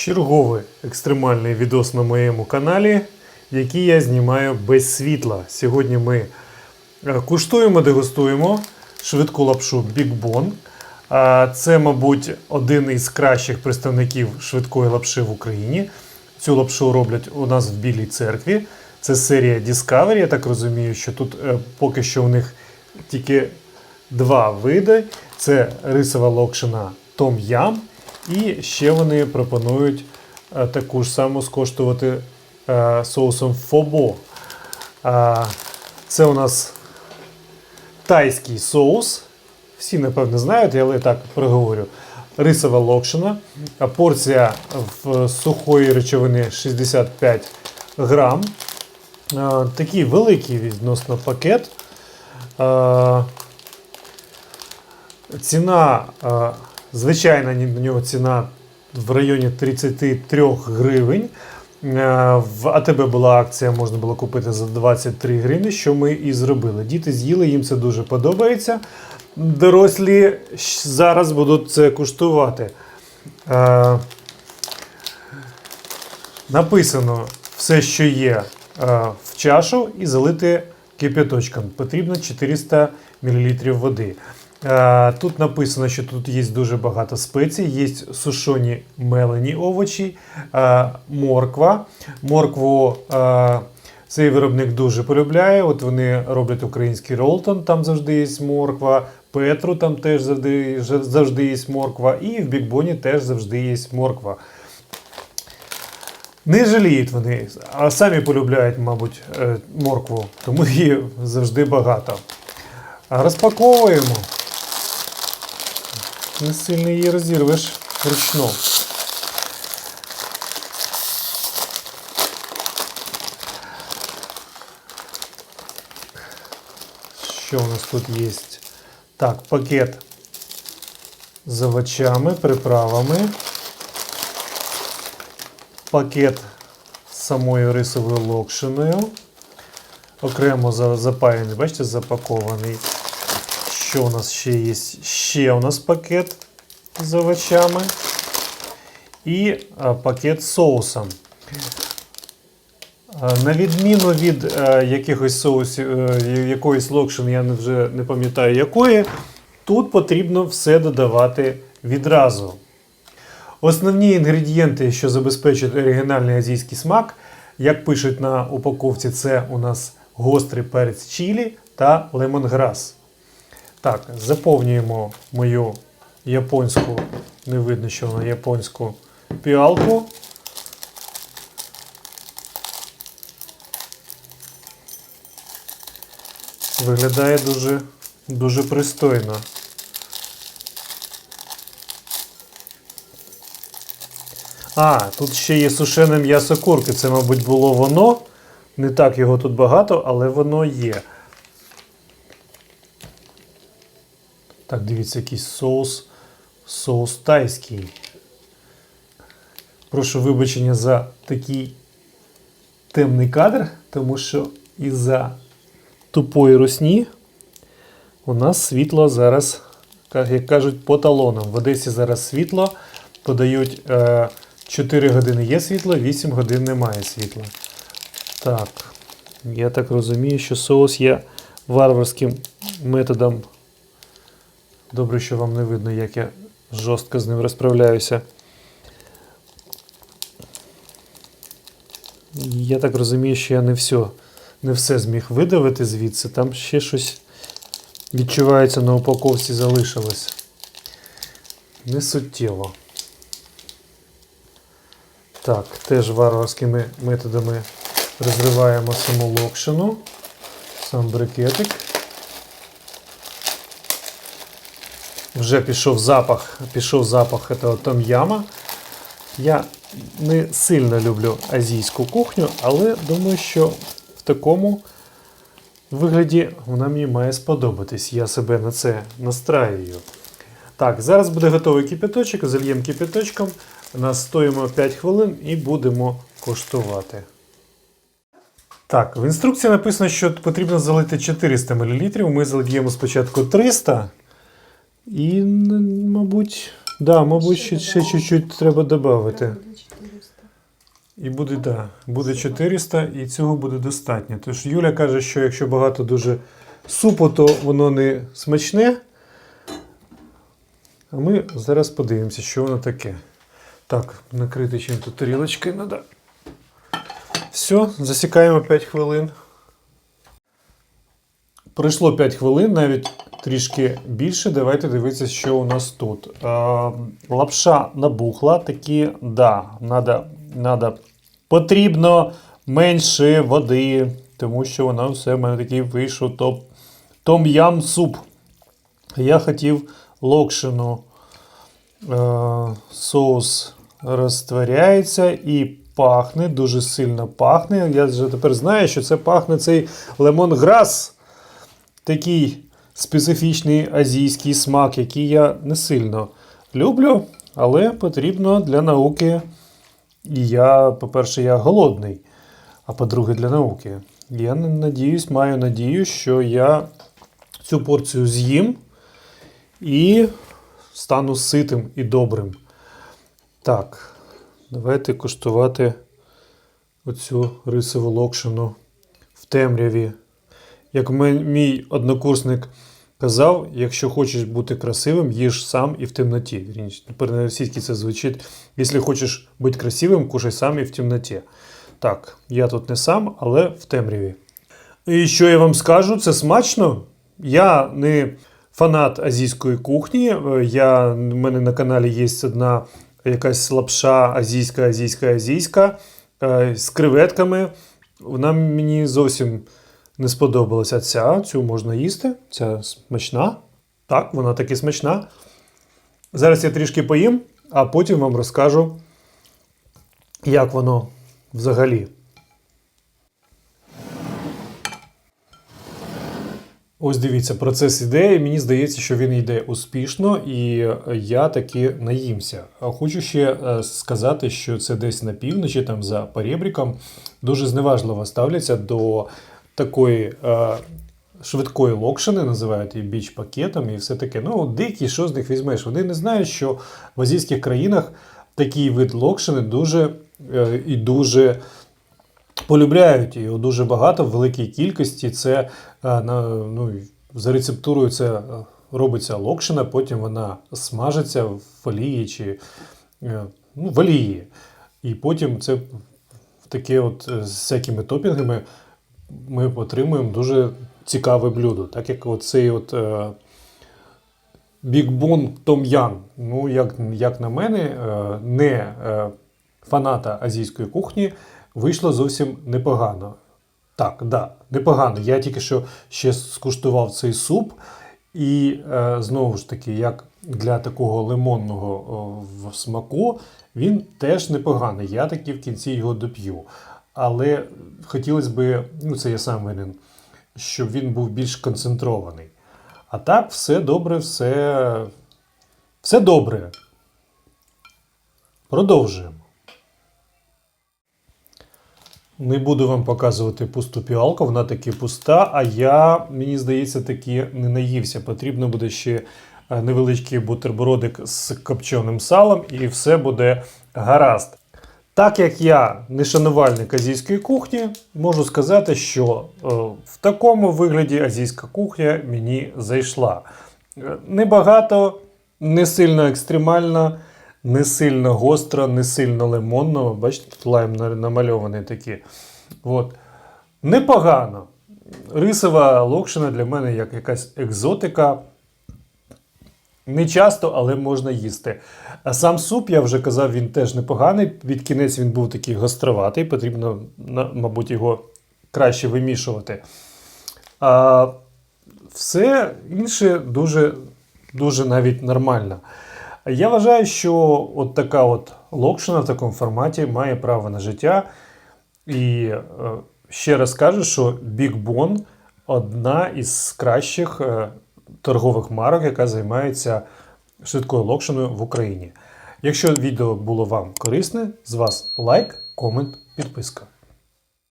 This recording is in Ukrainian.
Черговий екстремальний відос на моєму каналі, який я знімаю без світла. Сьогодні ми е, куштуємо, дегустуємо швидку лапшу Big Bon. Це, мабуть, один із кращих представників швидкої лапши в Україні. Цю лапшу роблять у нас в Білій церкві. Це серія Discovery. Я так розумію, що тут е, поки що у них тільки два види: це рисова локшина Том Ям, і ще вони пропонують е, таку ж саму скоштувати е, соусом Фобо. Це у нас тайський соус. Всі, напевно, знають, але так проговорю. Рисова локшина. Порція в сухої речовини 65 грам. Такий великий відносно пакет. Ціна, а, звичайна на нього ціна в районі 33 гривень. Е, В АТБ була акція, можна було купити за 23 гривні, що ми і зробили. Діти з'їли, їм це дуже подобається. Дорослі зараз будуть це куштувати. Е, Написано все, що є е, в чашу, і залити кип'яточком. Потрібно 400 мл води. Е, Тут написано, що тут є дуже багато спецій, є сушені мелені овочі, е, морква. Моркву е, цей виробник дуже полюбляє. От вони роблять український ролтон, там завжди є морква. Петру там теж завжди, завжди є морква. І в бікбоні теж завжди є морква. Не жаліють вони, а самі полюбляють, мабуть, моркву, тому її завжди багато. Розпаковуємо. Не сильно її розірвеш вручну. Що у нас тут є? Так, пакет з овочами, приправами. Пакет з самою рисовою локшиною. Окремо за- запаяний, бачите, запакований. Що у нас ще є? Ще у нас пакет з овочами. І пакет з соусом. На відміну від е, якихось соусів, е, якоїсь локшини, я вже не пам'ятаю якої, тут потрібно все додавати відразу. Основні інгредієнти, що забезпечують оригінальний азійський смак, як пишуть на упаковці, це у нас гострий перець чилі та лемонграс. Так, заповнюємо мою японську, не видно, що вона японську піалку. Виглядає дуже, дуже пристойно. А, тут ще є сушене м'ясо курки. Це, мабуть, було воно. Не так його тут багато, але воно є. Так, дивіться, якийсь соус. Соус тайський. Прошу вибачення за такий темний кадр, тому що із-за тупої русні у нас світло зараз, як кажуть, по талонам. В Одесі зараз світло подають е, 4 години є світло, 8 годин немає світла. Так, я так розумію, що соус є варварським методом. Добре, що вам не видно, як я жорстко з ним розправляюся. Я так розумію, що я не все, не все зміг видавити звідси. Там ще щось відчувається на упаковці залишилось. Не суттєво. Так, теж варварськими методами розриваємо саму локшину, сам брикетик. Вже пішов запах, пішов запах этого том-яма. Я не сильно люблю азійську кухню, але думаю, що в такому вигляді вона мені має сподобатись. Я себе на це настраюю. Так, зараз буде готовий кипяточок, зальємо кипяточком, настоїмо 5 хвилин і будемо коштувати. Так, в інструкції написано, що потрібно залити 400 мл. Ми зальємо спочатку 300. І, мабуть, да, мабуть, ще, ще чуть-чуть треба додати. І буде, да, буде 400, і цього буде достатньо. Тож Юля каже, що якщо багато дуже супу, то воно не смачне. А ми зараз подивимося, що воно таке. Так, накрити чим-то тарілочкою треба. Все, засікаємо 5 хвилин. Пройшло 5 хвилин, навіть трішки більше. Давайте дивитися, що у нас тут. Е, лапша набухла, такі, да, надо, надо, потрібно менше води, тому що вона все в мене такий вийшов топ, том-ям суп. Я хотів локшину. Е, соус розтворяється і пахне, дуже сильно пахне. Я вже тепер знаю, що це пахне цей лемонграс. Такий специфічний азійський смак, який я не сильно люблю, але потрібно для науки. І я, по-перше, я голодний, а по-друге, для науки. Я надіюсь, маю надію, що я цю порцію з'їм і стану ситим і добрим. Так, давайте куштувати оцю рисову локшину в темряві. Як мій однокурсник казав, якщо хочеш бути красивим, їж сам і в темноті. Тепер на російській це звучить. Якщо хочеш бути красивим, кушай сам і в темноті. Так, я тут не сам, але в темряві. І що я вам скажу, це смачно. Я не фанат азійської кухні. Е, Я, в мене на каналі є одна якась лапша азійська, азійська, азійська е, з креветками. Вона мені зовсім не сподобалася. Ця, цю можна їсти. Ця смачна. Так, вона таки смачна. Зараз я трішки поїм, а потім вам розкажу, як воно взагалі. Ось дивіться, процес іде, і мені здається, що він йде успішно, і я таки наїмся. Хочу ще е, сказати, що це десь на півночі, там за перебріком, дуже зневажливо ставляться до такої е, швидкої локшини, називають її біч пакетом і все таке. Ну, дикі, що з них візьмеш? Вони не знають, що в азійських країнах такий вид локшини дуже е, і дуже полюбляють його дуже багато, в великій кількості. Це е, ну, за рецептурою це е, робиться локшина, потім вона смажиться в олії чи е, ну, в олії. І потім це таке от з всякими топінгами ми отримуємо дуже цікаве блюдо. Так як оцей от е, бікбон том'ян. Ну, як, як на мене, е, не е, фаната азійської кухні вийшло зовсім непогано. Так, да, непогано. Я тільки що ще скуштував цей суп, і е, знову ж таки, як для такого лимонного в смаку, він теж непоганий. Я таки в кінці його доп'ю. Але хотілося б, ну це я сам винен, щоб він був більш концентрований. А так, все добре, все, все добре. Продовжуємо. Не буду вам показувати пусту піалку, вона таки пуста, а я, мені здається, таки не наївся. Потрібно буде ще е, невеличкий бутербродик з копченим салом, і все буде гаразд. Так як я не шанувальник азійської кухні, можу сказати, що е, в такому вигляді азійська кухня мені зайшла. Е, Небагато, не сильно екстремально, не сильно гостро, не сильно лимонно. Бачите, тут лайм намальований такий. От. Непогано. Рисова локшина для мене як якась екзотика. Не часто, але можна їсти. А сам суп, я вже казав, він теж непоганий. Під кінець він був такий гостроватий, потрібно, мабуть, його краще вимішувати. А все інше дуже, дуже навіть нормально. Я вважаю, що от така от локшина в такому форматі має право на життя. І е, ще раз кажу, що Big Bon одна із кращих е, торгових марок, яка займається швидкою локшиною в Україні. Якщо відео було вам корисне, з вас лайк, комент, підписка.